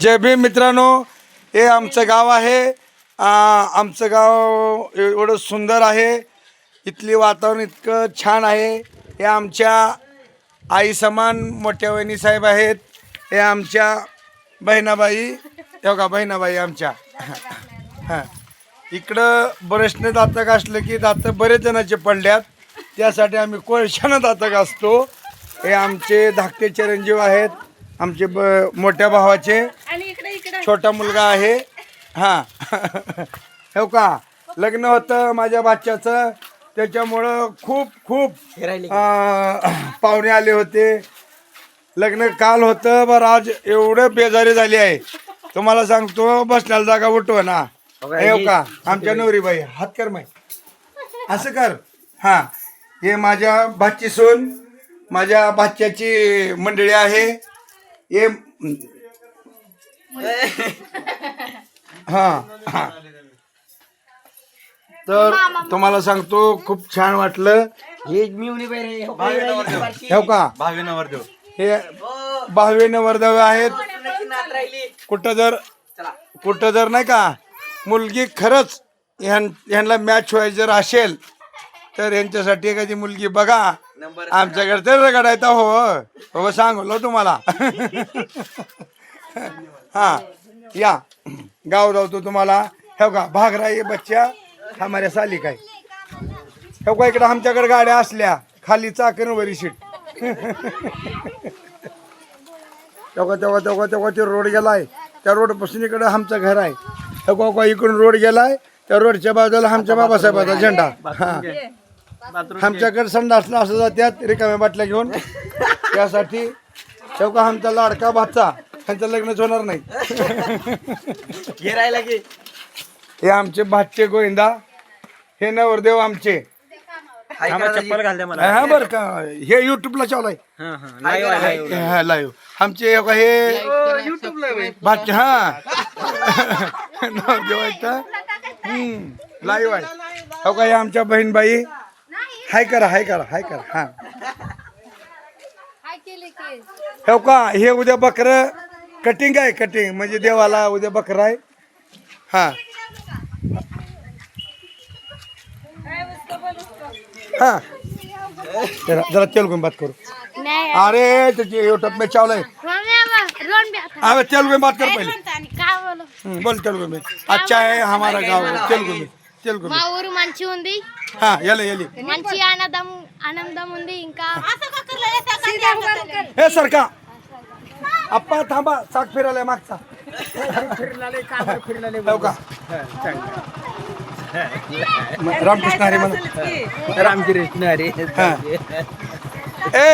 जय भीम मित्रांनो हे आमचं गाव आहे. आमचं गाव एवढं सुंदर आहे. इथली वातावरण इतकं छान आहे. हे आमच्या आई समान मोठ्या वहिनी साहेब आहेत. हे आमच्या बहिणाबाई हे का बहिणाबाई आमच्या. हां. इकडं बरेचने दातक असलं की दात बरेच जणांचे पडल्यात. त्यासाठी आम्ही कोळशानं दातक असतो. हे आमचे धाकटे चिरंजीव आहेत. आमचे ब मोठ्या भावाचे आणि इकडे इकडे. छोटा मुलगा आहे. हां. हो का? लग्न होतं माझ्या बाच्याचं. त्याच्यामुळं खूप खूप पाहुणे आले होते. लग्न काल होतं बरं आज एवढं बेजारी झाली आहे. तुम्हाला सांगतो बसण्याला जागा उठव ना. हे हो का? आमच्या नवरीबाई हात कर माय. असं कर. हां. हे माझ्या भाची सून माझ्या भाच्याची मंडळी आहे. हे हा हा. तर तुम्हाला सांगतो खूप छान वाटलं. हे मिळून पाहिजे हो का? भावी नवरदेव हे भावे नवरदेव आहेत. कुठं जर कुठं जर नाही का मुलगी खरंच ह्यां ह्यांना मॅच व्हायची जर असेल तर यांच्यासाठी एखादी मुलगी बघा. आमच्याकडे तर रगडायचा हो. हो सांगलो तुम्हाला. हा या. गाव जावतो तुम्हाला. हो का भागरा ये बच्चा हमाऱ्या साली काय. हो का इकडे आमच्याकडे गाड्या असल्या. खाली चाकण वरी सीट तेव्हा तेव्हा तेव्हा तेव्हा ते रोड गेलाय. त्या रोडपासून इकडे आमचं घर आहे. तेव्हा का इकडून रोड गेलाय. त्या रोडच्या बाजूला आमच्या बाबासाहेबाचा झेंडा. हा. आमच्याकडे संडासला असं जात्यात रिकाम्या बाटल्या घेऊन. त्यासाठी तेव्हा आमचा लाडका भाचा. त्यांचं लग्नच होणार नाही. घेरायला की. हे आमचे भाचे गोविंदा. हे नवरदेव आमचे. चप्पल घालते मला. हा बरं का. हे युट्यूबला चालू आहे. लाईव्ह आमचे हे हे भाचे हा. नवरदेव आहेत हम्म लाईव्ह आहे. हो का हे आमच्या बहीणबाई. हाय करा हाय करा हाय करा हा. काय केले की. हो का? हे उद्या बकर कटिंग आहे कटिंग म्हणजे देवाला उद्या बकरा आहे. हा. हा. जरा जरा तेलुगू बात करो. अरे तुझे यूट्यूब में चावल है आता. अबे तेलुगु में बात कर पहले. बोलो? तेलुगु में अच्छा है हमारा गाँव तेलुगु में तेलुगु में మా ఊరు మంచి ఉంది हाँ यले यले మంచి ఆనందం ఆనందం ఉంది ఇంకా हे सरका आप्पा थांबा चाक फिरायला मागचा हो का रामकृष्ण हरी म्हणा रामकृष्ण अरे हा. ए